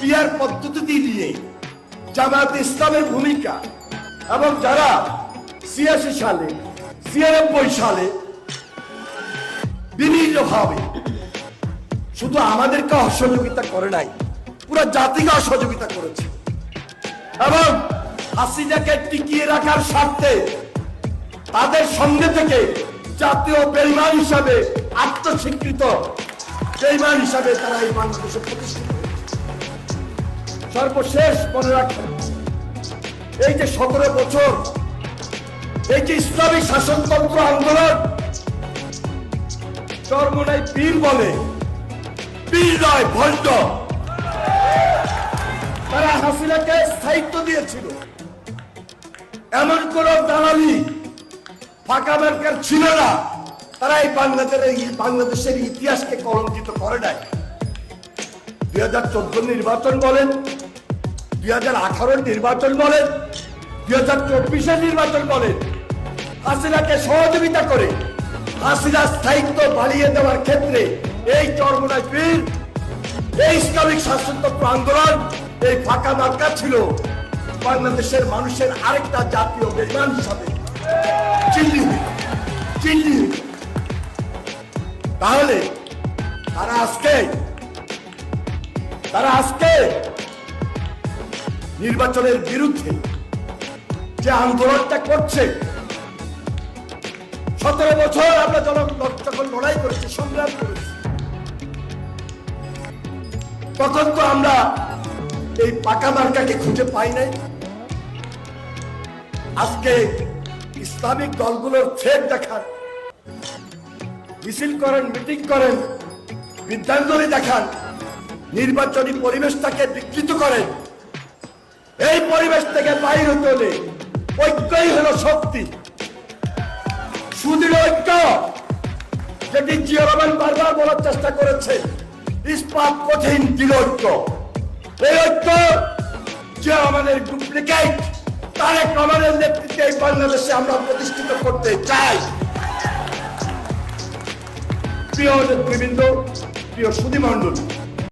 Peer পদ্ধতি দিয়ে জামায়াত ইসলামের ভূমিকা এবং যারা ছিয়াশি সালে, ছিয়ানব্বই সালে বিভিন্নভাবে শুধু আমাদেরকে অসহযোগিতা করে নাই, পুরো জাতিকে অসহযোগিতা করেছে এবং হাসিনাকে টিকিয়ে রাখার স্বার্থে তাদের সঙ্গে থেকে জাতীয় বেইমান হিসাবে আত্মস্বীকৃত বেইমান হিসাবে তারা এই বাংলাদেশে প্রতিষ্ঠিত। সর্বশেষ মনে রাখেন এই যে সতেরো বছর, এই যে ইসলামী শাসনতন্ত্র আন্দোলন চরমনাই পীর বলে পীর নয়, ভণ্ড। তারা হাসিনাকে স্থায়িত্ব দিয়েছিল। এমন কোন দালালি ফাঁকা মার্কার ছিল না। তারা এই বাংলাদেশের বাংলাদেশের ইতিহাসকে কলঙ্কিত করে নাই। দুই হাজার চোদ্দ নির্বাচন বলেন দুই হাজার আঠারোর নির্বাচন বলেন, দুই হাজার চব্বিশের নির্বাচন বলেন, হাসিনাকে সহযোগিতা করে হাসিনা স্থায়িত্ব বাড়িয়ে দেওয়ার ক্ষেত্রে এই চরমনায় পীর, এই ইসলামিক শাসনতন্ত্র আন্দোলন এই ফাঁকা মার্কা ছিল বাংলাদেশের মানুষের আরেকটা জাতীয় বেমান হিসাবে। তাহলে তারা আজকে তারা আজকে নির্বাচনের বিরুদ্ধে যে আন্দোলনটা করছে, সতেরো বছর আমরা জন যখন লড়াই করেছি, সংগ্রাম করেছি। তখন তো আমরা এই পাকা মার্কাকে খুঁজে পাই নাই। আজকে ইসলামিক দলগুলোর ফেক দেখান মিছিল করেন, মিটিং করেন, বিদ্যাঞ্জলি দেখান, নির্বাচনী পরিবেশটাকে বিকৃত করেন। এই পরিবেশ থেকে বাইর হতে হলে ঐক্যই হলো শক্তি। সুদৃঢ় ঐক্য যেটি জিয়া বারবার বলার চেষ্টা করেছে, ইস্পাত কঠিন, দৃঢ় ঐক্য। এই ঐক্য জিয়া রহমানের ডুপ্লিকেট তারেক রহমানের নেতৃত্বে এই বাংলাদেশে আমরা প্রতিষ্ঠিত করতে চাই। প্রিয় নেতৃবৃন্দ, প্রিয় সুধীমণ্ডলী